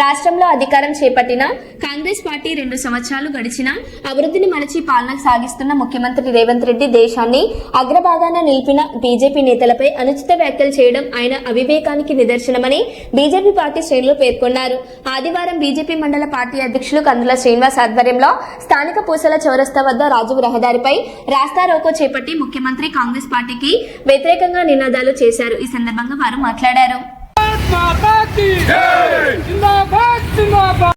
రాష్ట్రంలో అధికారం చేపట్టిన కాంగ్రెస్ పార్టీ రెండు సంవత్సరాలు గడిచిన అభివృద్ధిని మరచి పాలన సాగిస్తున్న ముఖ్యమంత్రి రేవంత్ రెడ్డి దేశాన్ని అగ్రభాగాన నిలిపిన బీజేపీ నేతలపై అనుచిత వ్యాఖ్యలు చేయడం ఆయన అవివేకానికి నిదర్శనమని బీజేపీ పార్టీ శ్రేణులు పేర్కొన్నారు. ఆదివారం బీజేపీ మండల పార్టీ అధ్యక్షులు కందుల శ్రీనివాస్ ఆధ్వర్యంలో స్థానిక పూసల చౌరస్తా వద్ద రాజు రహదారిపై రాస్తా రోకో చేపట్టి ముఖ్యమంత్రి కాంగ్రెస్ పార్టీకి వ్యతిరేకంగా నినాదాలు చేశారు. ఈ సందర్భంగా వారు మాట్లాడారు. माता की जिंदाबाद जिंदाबाद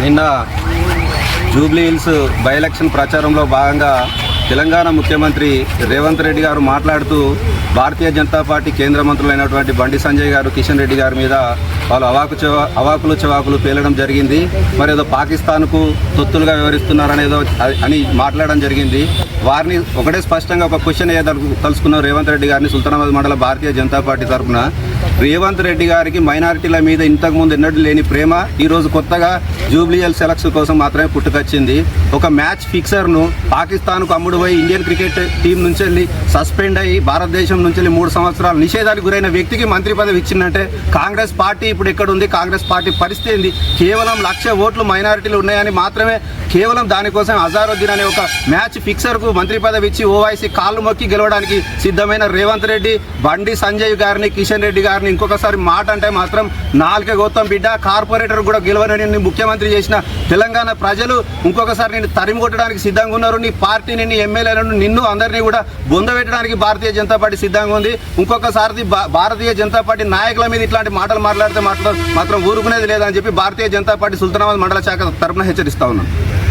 నిన్న జూబ్లీ హిల్స్ బై ఎలక్షన్ ప్రచారంలో భాగంగా తెలంగాణ ముఖ్యమంత్రి రేవంత్ రెడ్డి గారు మాట్లాడుతూ భారతీయ జనతా పార్టీ కేంద్ర మంత్రులైనటువంటి బండి సంజయ్ గారు కిషన్ రెడ్డి గారి మీద వాళ్ళు అవాకు చెవ అవాకులు చెవాకులు పేలడం జరిగింది. మరి ఏదో పాకిస్తాన్కు తొత్తులుగా వివరిస్తున్నారనేదో అని మాట్లాడడం జరిగింది. వారిని ఒకటే స్పష్టంగా ఒక క్వశ్చన్ తలుసుకున్న రేవంత్ రెడ్డి గారిని సుల్తానాబాద్ మండల భారతీయ జనతా పార్టీ తరఫున రేవంత్ రెడ్డి గారికి మైనారిటీల మీద ఇంతకుముందు ఎన్నడూ లేని ప్రేమ ఈరోజు కొత్తగా జూబ్లీఎల్ సెలక్షన్ కోసం మాత్రమే పుట్టుకొచ్చింది. ఒక మ్యాచ్ ఫిక్సర్ను పాకిస్తాన్కు అమ్ముడు పోయి ఇండియన్ క్రికెట్ టీం నుంచి వెళ్ళి సస్పెండ్ అయ్యి భారతదేశం నుంచి వెళ్ళి మూడు సంవత్సరాలు నిషేధానికి గురైన వ్యక్తికి మంత్రి పదవి ఇచ్చిందంటే కాంగ్రెస్ పార్టీ ఇప్పుడు ఎక్కడ ఉంది? కాంగ్రెస్ పార్టీ పరిస్థితి ఏంది? కేవలం లక్ష ఓట్లు మైనారిటీలు ఉన్నాయని మాత్రమే కేవలం దానికోసం అజారుద్దీన్ అనే ఒక మ్యాచ్ ఫిక్సర్కు మంత్రి పదవి ఇచ్చి ఓవైసీ కాళ్ళు మొక్కి గెలవడానికి సిద్ధమైన రేవంత్ రెడ్డి బండి సంజయ్ గారిని కిషన్ రెడ్డి గారిని ఇంకొకసారి మాట అంటే మాత్రం నాలుక గౌతమ్ బిడ్డ. కార్పొరేటర్ కూడా గెలవనని ముఖ్యమంత్రి చేసిన తెలంగాణ ప్రజలు. ఇంకొకసారి నేను తరిమి కొట్టడానికి సిద్ధంగా ఉన్నారు. నీ పార్టీని నీ ఎమ్మెల్యేలను నిన్ను అందరినీ కూడా బొందబెట్టడానికి భారతీయ జనతా పార్టీ సిద్ధంగా ఉంది. ఇంకొకసారి భారతీయ జనతా పార్టీ నాయకుల మీద ఇట్లాంటి మాటలు మాట్లాడితే మాత్రం మాత్రం ఊరుకునేది లేదని చెప్పి భారతీయ జనతా పార్టీ సుల్తానాబాద్ మండల శాఖ తరపున హెచ్చరిస్తా ఉన్నాను